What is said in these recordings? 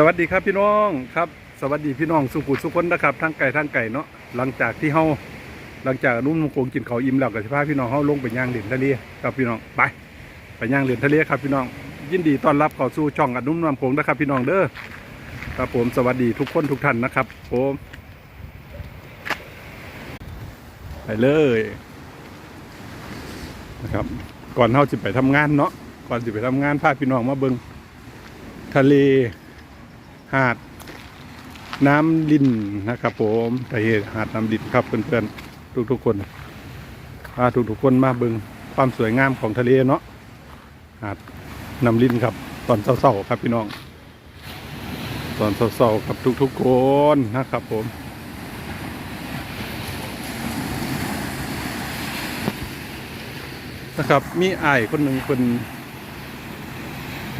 สวัสดีครับพี่น้องครับสวัสดีพี่น้องสุขุสุขคนนะครับทั้งไก่ทั้งไก่เนาะหลังจากที่เฮาหลังจากนุ่มโกงกินเขาอิ่มแล้วกับสิพาพี่น้องเฮาลงไปย่างเหรียญทะเลครับพี่น้องไปไปย่างเหรียญทะเลครับพี่น้อง ยินดีต้อนรับเข้าสู่ช่องอนุ่มน้ำโขงนะครับ พี่น้องเด้อครับผมสวัสดีทุกคนทุกท่านนะครับผมไปเลยนะครับก่อนเฮาสิไปทำงานเนาะก่อนสิไปทำงานพาพี่น้องมาเบิงทะเล หาดน้ำลินนะครับ ผมทะเลหาดน้ำลินครับเพื่อนๆทุกๆคนพาทุกๆคนมาเบิงความสวยงามของทะเลเนาะหาดน้ำลินครับ ตอนเศร้าๆครับพี่น้อง ตอนเศร้าๆกับทุกๆคนนะครับ ผมนะครับมีไอ้คนหนึ่งคน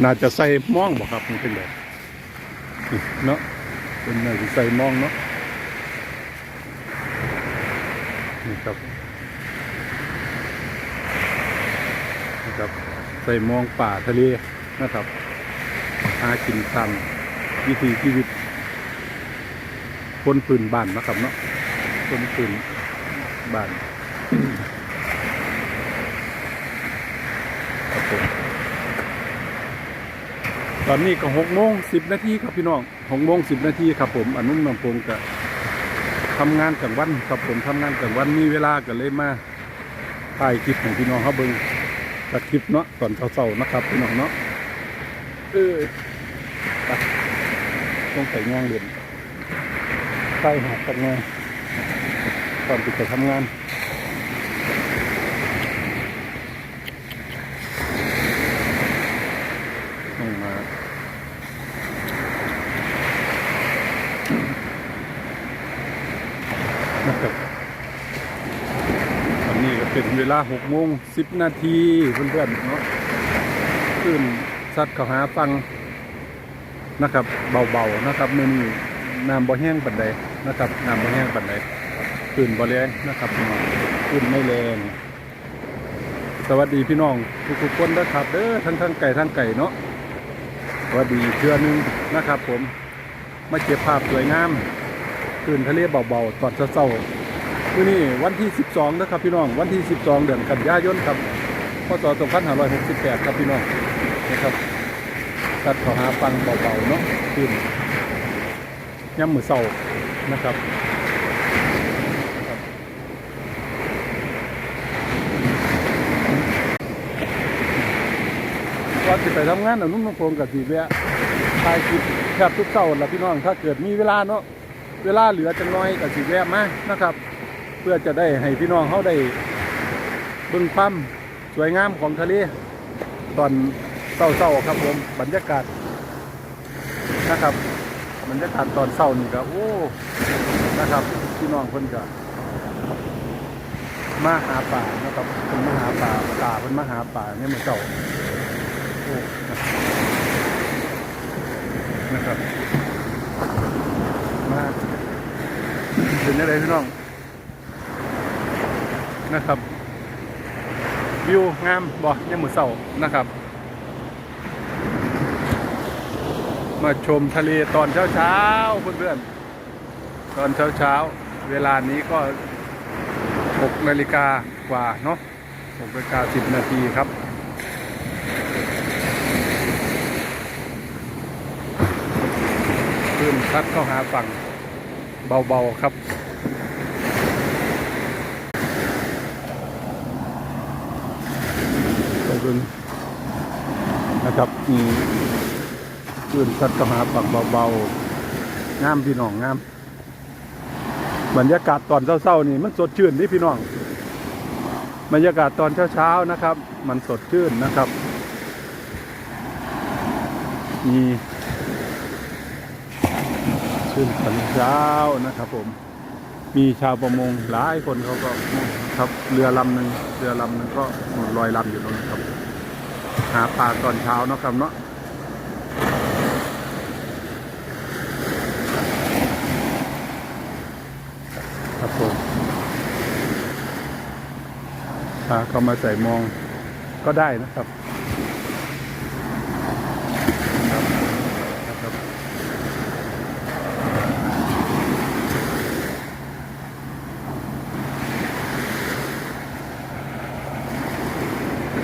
น่าจะใส่ม่องบอกครับมันเป็นแบบ เนาะเป็นหน่อยใส่มองเนาะนี่ครับนี่ครับใส่มองป่าทะเลนะครับหากินตามวิถีชีวิต คนปืนบ้านนะครับเนาะคนปืนบ้านครับผม ตอนนี้ก็หกโมงสิบนาทีครับพี่น้องหกโมงสิบนาทีครับผมอนุ่มน้ำพงก็ทำงานกลางวันครับผมทำงานกลางวันมีเวลาก็เลยมาถ่ายคลิปของพี่น้องเขาเบิ้งตัดคลิปเนาะตอนเช้าๆนะครับพี่น้องเนาะเออต้องใส่งานเรียนใส่หากันงานตอนติดไปทำงาน ต้องมานะครับตอนนี้ก็ เวลาหกโมงสิบนาทีเพื่อนๆเนาะขึ้นสัตว์เขาหาฟังนะครับ เบาๆนะครับมือนี้น้ำบ่แห้งปันใดนะครับน้ำบ่แห้งปันใดขึ้นบ่แรงนะครับพี่น้องขึ้นไม่แรงสวัสดีพี่น้องทุกๆคนนะครับเด้อทั้งทั้งไก่ทั้งไก่เนาะสวัสดีเชื่อนึงนะครับ ผมมาเก็บภาพสวยงามคืนทะเลเบาๆตอนเช้าๆ คือนี่วันที่ 12นะครับพี่น้องวันที่ 12 เดือนกันยายนครับพศ2568 ครับพี่น้องนะครับตัดขาหาฟังเบาๆเนาะคืนย่ำมือเศร้านะครับนะครับก่อนจะไปทำงานเอนุ่มนโพงกับสีแวะถ่ายคลิปแทบทุกเช้าละพี่น้องถ้าเกิดมีเวลาเนาะเวลาเหลือจังน้อยกับสีแวะมานะครับ เพื่อจะได้ให้พี่น้องเขาได้เบิ่งความสวยงามของทะเลตอนเศร้าๆครับผมบรรยากาศนะครับบรรยากาศตอนเศร้านี่ก็โอ้นะครับพี่น้องเพิ่นก็มาหาป่านะครับเพิ่นมาหาป่าป่าเพิ่นมาหาป่าเนี่ยมือนเจ้าโอ้นะครับมาถึงได้เลยพี่น้อง นะครับ วิวงามบ่ยามมือเศร้านะครับ มาชมทะเลตอนเช้าๆเพื่อนๆตอนเช้าๆเวลานี้ก็6นาฬิกากว่าเนาะ6นาฬิกา10 นาทีครับขึ้นพัดเข้าหาฝั่งเบาๆครับ ไปดูนะครับอืมขึ้นพัดเข้าหาฝั่งเบาๆงามพี่น้องงามบรรยากาศตอนเช้าๆนี่มันสดชื่นนี่พี่น้อง บรรยากาศตอนเช้าๆนะครับ มันสดชื่นนะครับมีชื่นตอนเช้านะครับ ผม มีชาวประมงหลายคนเขาก็ครับ เรือลำหนึ่งเรือลำหนึ่งก็ลอยลำอยู่ตรงนั้นครับ หาปลาตอนเช้านะครับเนาะครับผมปลาเข้ามาใส่มองก็ได้นะครับ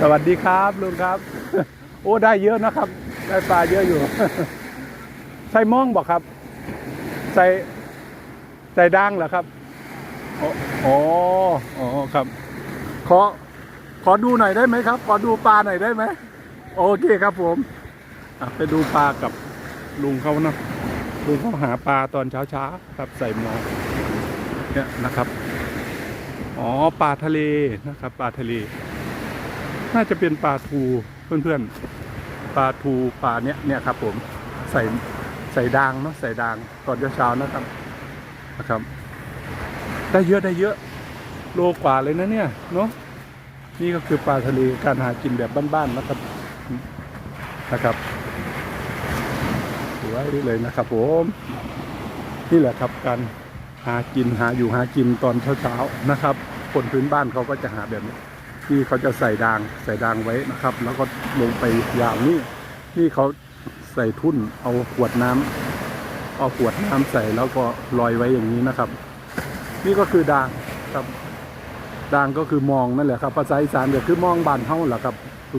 สวัสดีครับลุงครับ โอ้ได้เยอะนะครับ ได้ปลาเยอะอยู่ ใส่ม่องบอกครับ ใส่ใส่ด่างเหรอครับอ๋ออ๋ออ๋อครับ ขอขอดูหน่อยได้ไหมครับ ขอดูปลาหน่อยได้ไหมโอเคครับผมไปดูปลากับลุงเขาเนาะลุงเขาหาปลาตอนเช้าๆครับใส่หมอเนี่ยนะครับ อ๋อปลาทะเลนะครับ ปลาทะเล น่าจะเป็นปลาทูเพื่อนๆปลาทูปลาเนี้ยเนี่ยครับ ผมใส่ใส่ดางเนาะใส่ดางตอนเช้าๆนะครับนะครับ ได้เยอะได้เยอะ โลกว่าเลยนะเนี่ยเนาะนี่ก็คือปลาทะเลการหากินแบบบ้านๆนะครับนะครับสวยเลยนะครับผมนี่แหละครับการหากินหาอยู่หากินตอนเช้าๆนะครับ คนพื้นบ้านเขาก็จะหาแบบนี้ ที่เขาจะใส่ดางใส่ดางไว้นะครับ แล้วก็ลงไปยาวนี่นี่เขาใส่ทุ่นเอาขวดน้ำเอาขวดน้ำใส่แล้วก็ลอยไว้อย่างนี้นะครับ นี่ก็คือดางครับดางก็คือมองนั่นแหละครับภาษาอีสานก็คือมองบานเท่าแหละครับ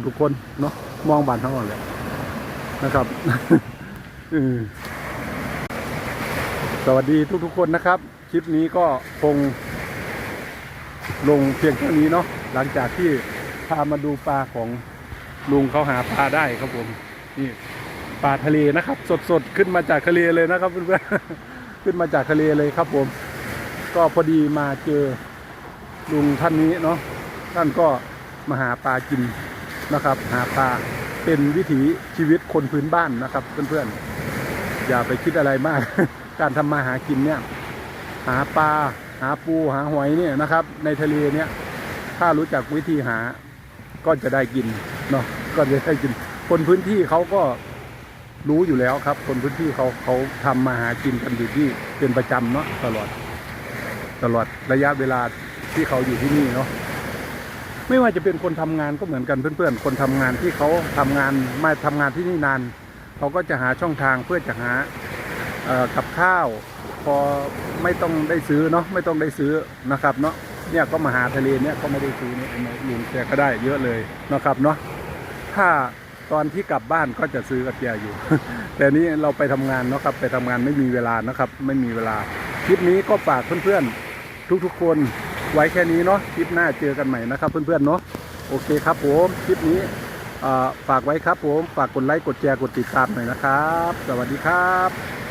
ทุกๆคนเนาะมองบานเท่าแหละนะครับสวัสดีทุกๆคนนะครับ คลิปนี้ก็คง ลงเพียงเท่านี้เนาะหลังจากที่พามาดูปลาของลุงเขาหาปลาได้ครับผมนี่ปลาทะเลนะครับ สดๆขึ้นมาจากทะเลเลยนะครับเพื่อนๆขึ้นมาจากทะเลเลยครับผม ก็พอดีมาเจอลุงท่านนี้เนาะท่านก็มาหาปลากินนะครับ หาปลาเป็นวิถีชีวิตคนพื้นบ้านนะครับ เพื่อนๆอย่าไปคิดอะไรมาก การทำมาหากินเนี่ย หาปลา หาปูหาหอยเนี่ยนะครับ ในทะเลเนี่ยถ้ารู้จักวิธีหาก็จะได้กินเนาะก็จะได้กิน คนพื้นที่เขาก็รู้อยู่แล้วครับ คนพื้นที่เขาเขาทำมาหากินกันอยู่ที่เป็นประจำเนาะตลอด ตลอดระยะเวลาที่เขาอยู่ที่นี่เนาะไม่ว่าจะเป็นคนทำงานก็เหมือนกันเพื่อนๆ คนทำงานที่เขาทำงานมาทำงานที่นี่นาน เขาก็จะหาช่องทางเพื่อจะหา กับข้าว พอไม่ต้องได้ซื้อเนาะไม่ต้องได้ซื้อนะครับเนาะเนี่ยก็มาหาทะเลเนี่ยก็ไม่ได้ซื้อเนี่ยมลุงแกก็ได้เยอะเลยนะครับเนาะถ้าตอนที่กลับบ้านก็จะซื้อกับแกอยู่ แต่นี้เราไปทำงานเนาะครับไปทำงานไม่มีเวลานะครับ ไม่มีเวลาคลิปนี้ก็ฝากเพื่อนๆทุกๆคนไว้แค่นี้เนาะคลิปหน้าเจอกันใหม่นะครับ เพื่อนๆเนาะโอเคครับผมคลิปนี้ฝากไว้ครับผม ฝากกดไลค์กดแชร์กดติดตามหน่อยนะครับ สวัสดีครับ